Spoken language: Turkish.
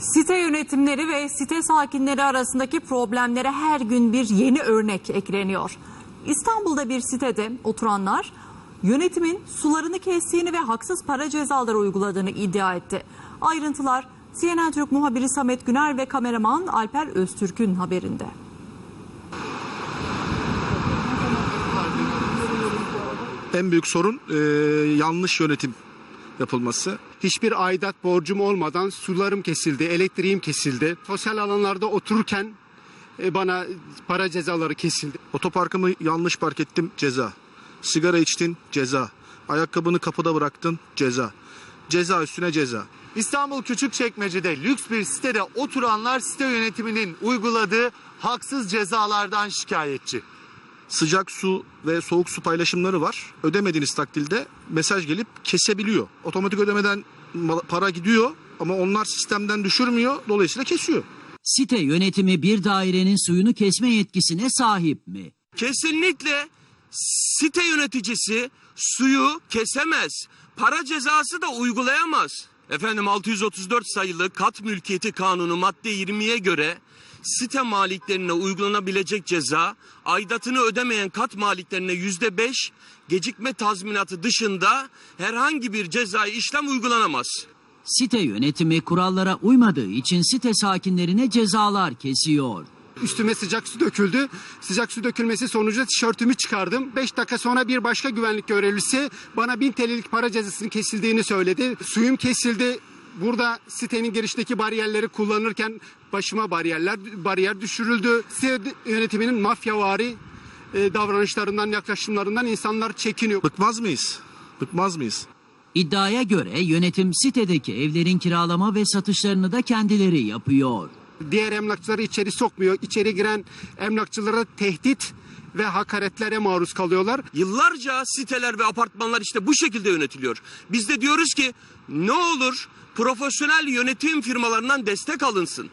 Site yönetimleri ve site sakinleri arasındaki problemlere her gün bir yeni örnek ekleniyor. İstanbul'da bir sitede oturanlar yönetimin sularını kestiğini ve haksız para cezaları uyguladığını iddia etti. Ayrıntılar CNN Türk muhabiri Samet Güner ve kameraman Alper Öztürk'ün haberinde. En büyük sorun e, yanlış yönetim yapılması. Hiçbir aidat borcum olmadan sularım kesildi, elektriğim kesildi. Sosyal alanlarda otururken e, bana para cezaları kesildi. Otoparkımı yanlış park ettim ceza. Sigara içtin ceza. Ayakkabını kapıda bıraktın ceza. Ceza üstüne ceza. İstanbul Küçükçekmece'de lüks bir sitede oturanlar site yönetiminin uyguladığı haksız cezalardan şikayetçi. Sıcak su ve soğuk su paylaşımları var. Ödemediğiniz takdirde mesaj gelip kesebiliyor. Otomatik ödemeden para gidiyor ama onlar sistemden düşürmüyor. Dolayısıyla kesiyor. Site yönetimi bir dairenin suyunu kesme yetkisine sahip mi? Kesinlikle site yöneticisi suyu kesemez. Para cezası da uygulayamaz. Efendim 634 sayılı kat mülkiyeti kanunu madde 20'ye göre site maliklerine uygulanabilecek ceza aidatını ödemeyen kat maliklerine yüzde beş gecikme tazminatı dışında herhangi bir cezai işlem uygulanamaz. Site yönetimi kurallara uymadığı için site sakinlerine cezalar kesiyor. Üstüme sıcak su döküldü. Sıcak su dökülmesi sonucu tişörtümü çıkardım. 5 dakika sonra bir başka güvenlik görevlisi bana 1000 TL'lik para cezasının kesildiğini söyledi. Suyum kesildi. Burada sitenin girişteki bariyerleri kullanırken başıma bariyerler bariyer düşürüldü. Site yönetiminin mafyavari e, davranışlarından, yaklaşımlarından insanlar çekiniyor. Bıkmaz mıyız? Bıkmaz mıyız? İddiaya göre yönetim sitedeki evlerin kiralama ve satışlarını da kendileri yapıyor. Diğer emlakçıları içeri sokmuyor. İçeri giren emlakçılara tehdit ve hakaretlere maruz kalıyorlar. Yıllarca siteler ve apartmanlar işte bu şekilde yönetiliyor. Biz de diyoruz ki ne olur profesyonel yönetim firmalarından destek alınsın.